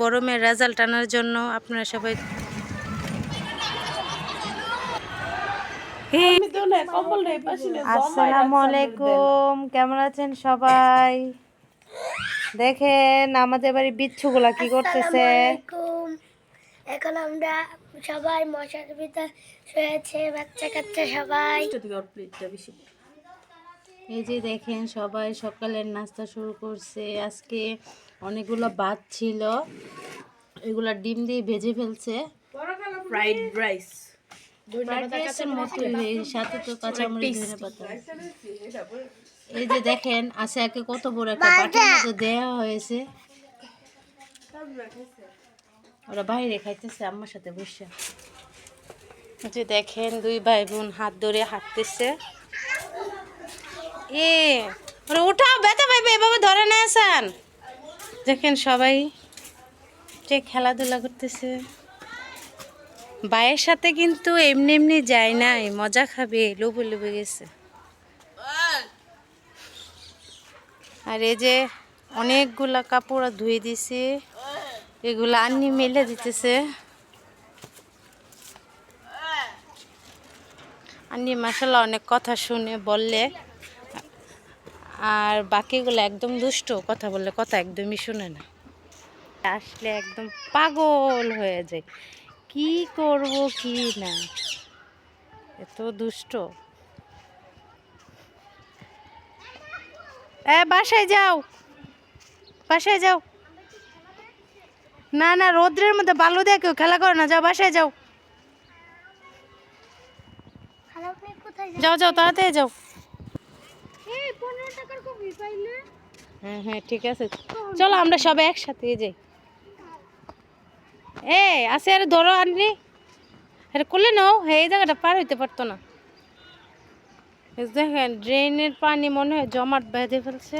বড় মেয়ের রেজাল্ট আনার জন্য আপনারা সবাই আমি তো না কম্বল নেই পাশে নেই আসসালামু আলাইকুম কেমন আছেন সবাই? দেখেন আমাদের বাড়ি বিচ্ছুগুলা কি করতেছে? এখন আমরা সবাই মশার ভিতর শুয়েছে বাচ্চা কাচ্চা সবাই। এই যে দেখেন সবাই সকালের নাস্তা শুরু করছে। আজকে অনেকগুলো ভাত ছিল। এগুলা ডিম দিয়ে ভেজে ফেলছে। Fried rice. সাথে তো কাঁচামরিচ পাতা। এই যে দেখেন আশাকে কত বড় একটা বাটির মতো দেওয়া হয়েছে। ওরা বাইরে খাইতেছে আম্মার সাথে বসে। যে দেখেন দুই ভাই বোন হাত ধরে হাঁটতেছে। এ ওরা উঠাও ব্যথা পাইবে এভাবে ধরে না আসান দেখেন সবাই যে খেলাধুলা করতেছে। বায়ের সাথে কিন্তু এমনি এমনি যায় নাই, মজা খাবে, লোভে লোভে গেছে। আর এই যে অনেকগুলা কাপড় ধুয়ে দিছে, এগুলো আন্নি মেলে দিতেছে। আন্নি মাসাল্লাহ অনেক কথা শুনে বললে আর বাকিগুলো একদম দুষ্ট কথা বললে কথা একদমই শুনে না। আসলে একদম পাগল হয়ে যায়। কি করব কি না? এত দুষ্ট। এ বাসায় যাও। বাসায় যাও। না না রোদ্রের মধ্যে বালু দিয়ে কেউ খেলা করে না। যাও বাসায় যাও। কোথায় যাও যাও তাড়াতাড়ি যাও। হ্যাঁ হ্যাঁ ঠিক আছে। চলো আমরা সবাই একসাথে যাই এ আসে আরে ধরো আনলি আরে করলে নাও হ্যাঁ এই জায়গাটা পার হইতে পারতো না। দেখেন ড্রেনের পানি মনে হয় জমাট বেঁধে ফেলছে।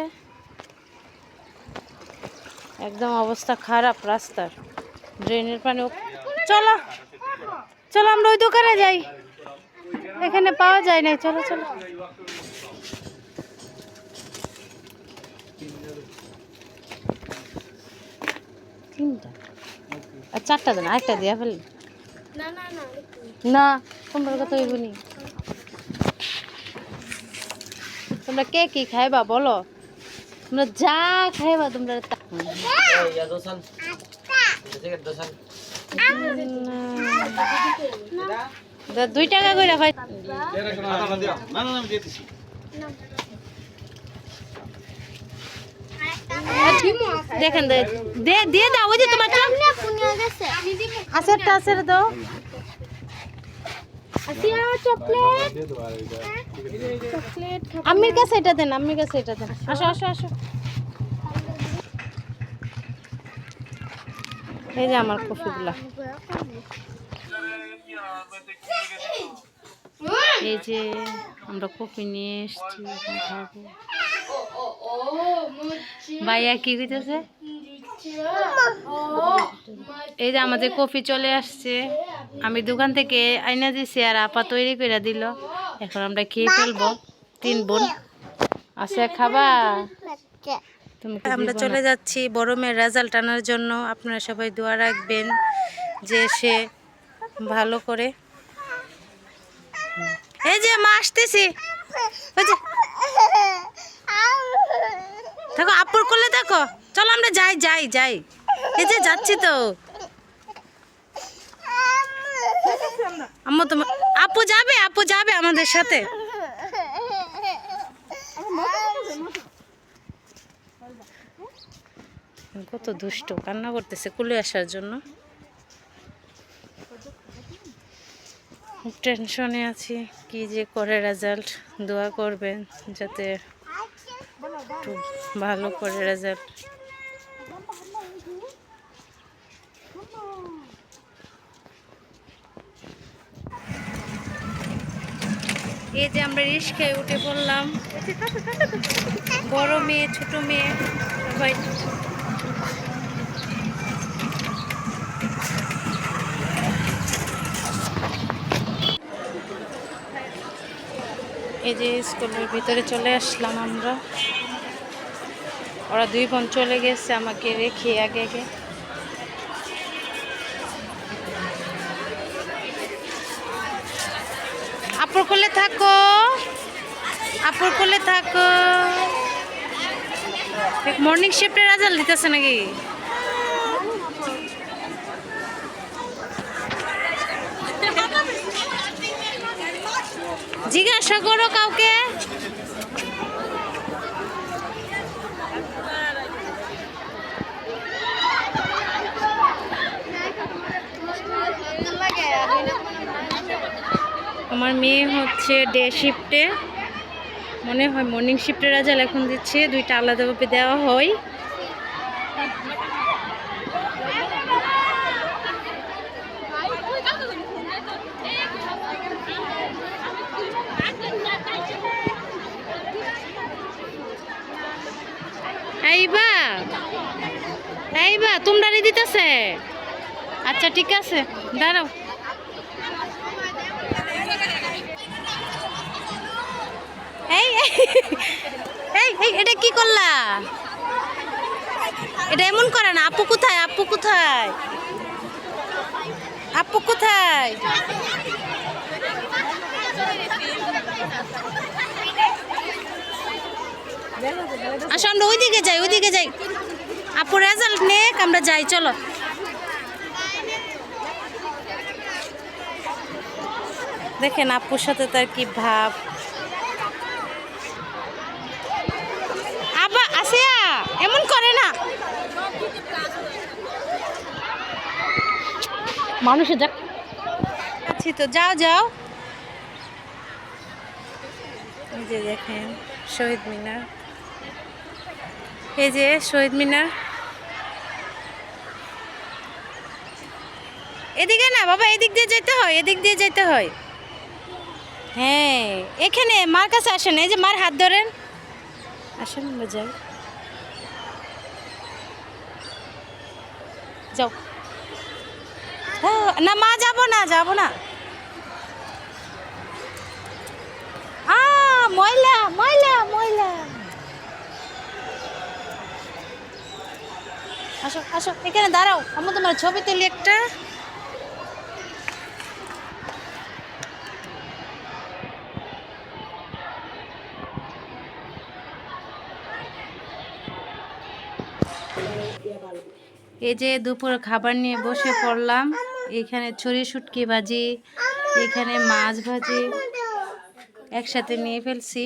একদম অবস্থা খারাপ রাস্তার। ড্রেনের পানি চলো চলো আমরা ওই দোকানে যাই। এখানে পাওয়া যায় না চলো চলো। তিনটা। আর চারটা দেন আরেকটা দিয়া ফেলি। না না না। না তোমরা কথা হইবনি তোমরা কে কি খাইবা বলো? তোমরা যা খাইবা তোমরা দুই টাকা করে হয় দেখেন দে দে- দিয়ে দাও ওই যে তোমার আচারটা আচার দাও। চকলেট। আম্মির কাছে এটা দেন আম্মির কাছে এটা দেন। আসো আসো আসো। এই যে আমার কফিগুলা। এই যে আমরা কফি নিয়ে এসছি খাব। ভাইয়া কি কইতেছে? এই যে আমাদের কফি চলে আসছে। আমি দোকান থেকে আইনা দিছি আর আপা তৈরি করে দিল। এখন আমরা খেয়ে ফেলব। তিন বোন আছে খাবা? আমরা চলে যাচ্ছি বড় মেয়ের রেজাল্ট আনার জন্য। আপনারা সবাই দোয়া রাখবেন যে সে ভালো করে। এই যে মা আসতেছি। দেখো আপুর করলে দেখো। চলো আমরা যাই যাই যাই। এই যে যাচ্ছি তো। আম্মু তোমার আপু যাবে আপু যাবে আমাদের সাথে। কত দুষ্ট, কান্না করতেছে কুলে আসার জন্য। খুব টেনশনে আছি, কি যে করে রেজাল্ট দোয়া করবেন যাতে ভালো করে রেজাল্ট। এই যে আমরা রিস্কায় উঠে পড়লাম। বড় মেয়ে, ছোট মেয়ে, সবাই। এই যে স্কুলের ভিতরে চলে আসলাম আমরা। ওরা দুই বোন চলে গেছে, আমাকে রেখে আগে আগে। আপুর কোলে থাকো, আপুর কোলে থাকো। মর্নিং শিফটে রাজাল দিতেছে নাকি? জিজ্ঞাসা করো কাউকে। আমার মেয়ে হচ্ছে ডে শিফটে মনে হয় মর্নিং শিফটের রেজাল্ট এখন দিচ্ছে, দুইটা আলাদাভাবে দেওয়া হয়। এইবা এইবা তোমরা দিতেছে। আচ্ছা ঠিক আছে, দাঁড়াও। এই এই, এই এটা কি করলা? এটা এমন করে না আপু কোথায় আপু কোথায়? আপু কোথায়? আসো আমরা ওইদিকে যাই ওইদিকে যাই। আপু রেজাল্ট নেক আমরা যাই চলো। দেখেন আপুর সাথে তার কি ভাব। করে না? মানুষের যাক আছি তো, যাও যাও। এই যে দেখেন, শহীদ মিনার। এই যে শহীদ মিনার। এদিকে না, বাবা, এদিক দিয়ে যেতে হয়, এদিক দিয়ে যেতে হয়। হ্যাঁ এখানে মার কাছে আসেন, এই যে মার হাত ধরেন। আসেন, আমরা যাও। হ্যাঁ, না মা যাব না যাব না। ময়লা ময়লা ময়লা। আসো আসো এখানে দাঁড়াও। আমি তোমার ছবি তুলি একটা। এই যে দুপুর খাবার নিয়ে বসে পড়লাম। এখানে ছুরি সুটকি ভাজি, এখানে মাছ ভাজি একসাথে নিয়ে ফেলছি।